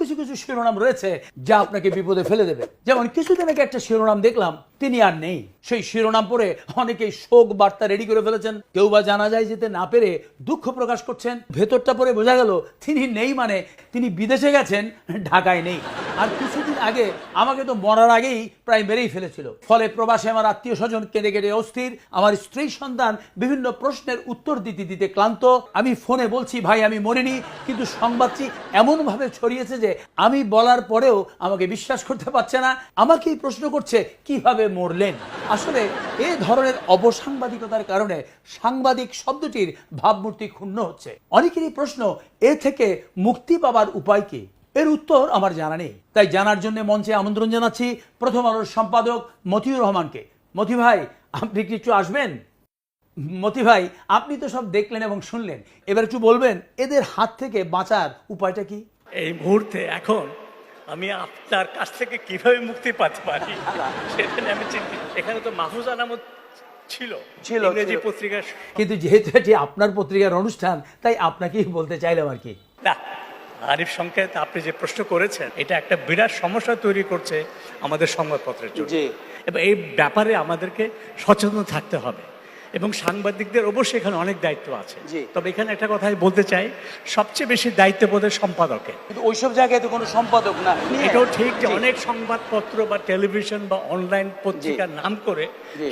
কিছু কিছু শিরোনাম রয়েছে যা আপনাকে বিপদে ফেলে দেবে। যেমন কিছুদিন আগে একটা শিরোনাম দেখলাম তিনি আর নেই। সেই শিরোনাম পড়ে অনেকেই শোক বার্তা রেডি করে ফেলেছেন। কেউ বা জানা যায় যেতে না পেরে দুঃখ প্রকাশ করছেন। ভেতরটা পরে বোঝা গেল তিনি নেই মানে তিনি বিদেশে গেছেন, ঢাকায় নেই। আর কিছুদিন আগে আমাকে তো মরার আগেই প্রায় মেরেই ফেলেছিল। ফলে প্রবাসে আমার আত্মীয় স্বজন কেঁদে কেটে অস্থির। আমার স্ত্রী সন্তান বিভিন্ন প্রশ্নের উত্তর দিতে দিতে ক্লান্ত। আমি ফোনে বলছি, ভাই, আমি মরিনি। কিন্তু সংবাদটি এমনভাবে ছড়িয়েছে যে আমি বলার পরেও আমাকে বিশ্বাস করতে পারছে না। আমাকেই প্রশ্ন করছে, কীভাবে মরলেন। আসলে এই ধরনের অবসাংবাদিকতার কারণে সাংবাদিক শব্দটির ভাবমূর্তি ক্ষুণ্ণ হচ্ছে। অনেকেরই প্রশ্ন, এ থেকে মুক্তি পাবার উপায় কি? এর উত্তর আমার জানা নেই। তাই জানার জন্য মঞ্চে আমন্ত্রণ জানাচ্ছি প্রথম আলোর সম্পাদক মতিউর রহমানকে। মতি ভাই, আপনি কি একটু আসবেন? মতি ভাই, আপনি তো সব দেখলেন এবং শুনলেন। এবার একটু বলবেন, এদের হাত থেকে বাঁচার উপায়টা কি? এই মুহূর্তে, এখন আমি আপনার কাছ থেকে কীভাবে মুক্তি পেতে পারি? সেটা নিয়ে আমি চিন্তিত। এখানে তো মাহফুজ আনামত ছিল ছিল, ইংরেজি ছিল। পত্রিকার কিন্তু যেহেতু এটি আপনার পত্রিকার অনুষ্ঠান তাই আপনাকেই বলতে চাইলাম আর কি। না আরিফ সংকেত আপনি যে প্রশ্ন করেছেন এটা একটা বিরাট সমস্যা তৈরি করছে আমাদের সংবাদপত্রের জন্য। এবং এই ব্যাপারে আমাদেরকে সচেতন থাকতে হবে। এবং সাংবাদিকদের অবশ্যই এখানে অনেক দায়িত্ব আছে। তবে এখানে একটা কথা আমি বলতে চাই সবচেয়ে বেশি দায়িত্ব বোধের সম্পাদকের কিন্তু ওইসব জায়গায় তো কোনো সম্পাদক না। এটাও ঠিক যে অনেক সংবাদপত্র বা টেলিভিশন বা অনলাইন পত্রিকার নাম করে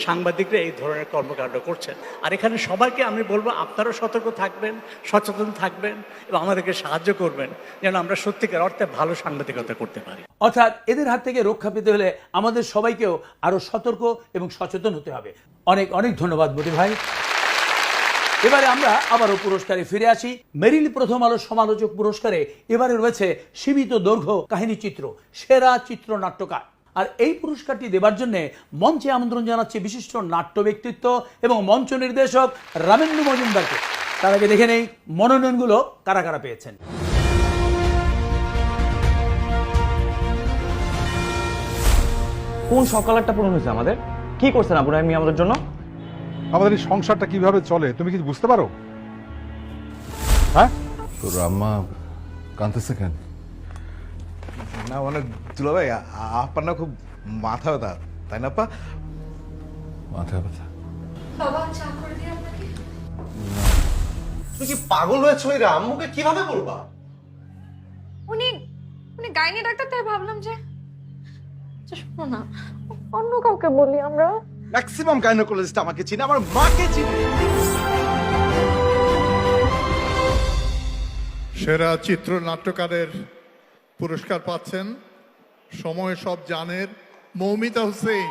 সাংবাদিকরা এই ধরনের কর্মকাণ্ড করছেন। আর এখানে সবাইকে আমি বলব আপনারাও সতর্ক থাকবেন সচেতন থাকবেন এবং আমাদেরকে সাহায্য করবেন যেন আমরা সত্যিকার অর্থে ভালো সাংবাদিকতা করতে পারি। অর্থাৎ এদের হাত থেকে রক্ষা পেতে হলে আমাদের সবাইকেও আরও সতর্ক এবং সচেতন হতে হবে। অনেক অনেক ধন্যবাদ মোদি ভাই। এবারে আমরা আবারও পুরস্কারে ফিরে আসি। মেরিল প্রথম আলো সমালোচক পুরস্কারে এবারে রয়েছে সীমিত দৈর্ঘ্য কাহিনী চিত্র, সেরা চিত্রনাট্যকার। আর এই পুরস্কারটি দেবার জন্য মঞ্চে আমন্ত্রণ জানাচ্ছে বিশিষ্ট নাট্য ব্যক্তিত্ব এবং মঞ্চ নির্দেশক রামেন্দ্র মজুমদারকে। তার আগে দেখে নেই, মনোনয়নগুলো কারা কারা পেয়েছেন? কোন সকালারটা পূরণ হয়েছে আমাদের? কি করছেন আবু আমি আমাদের জন্য? আমাদের এই সংসারটা কীভাবে চলে তুমি কি বুঝতে পারো? হ্যাঁ? তোর আম্মা কাঁদতেছে কেন? না মানে দুলাভাই আ- আপনার না খুব মাথা ব্যথা তাই না আপা? মাথা ব্যথা। বাবা চা করে দিই আপনাকে? তুমি কি পাগল হয়েছো এরা আম্মুকে কীভাবে বলবা? উনি উনি গাইনি ডাক্তার তাই ভাবলাম যে শোনো না অন্য কাউকে বলি আমরা। ম্যাক্সিমাম গাইনোকোলজিস্ট আমাকে চিনে আমার মাকে চিনে। সেরা চিত্রনাট্যকারের পুরস্কার পাচ্ছেন সময় সব জানের মৌমিতা হোসেন।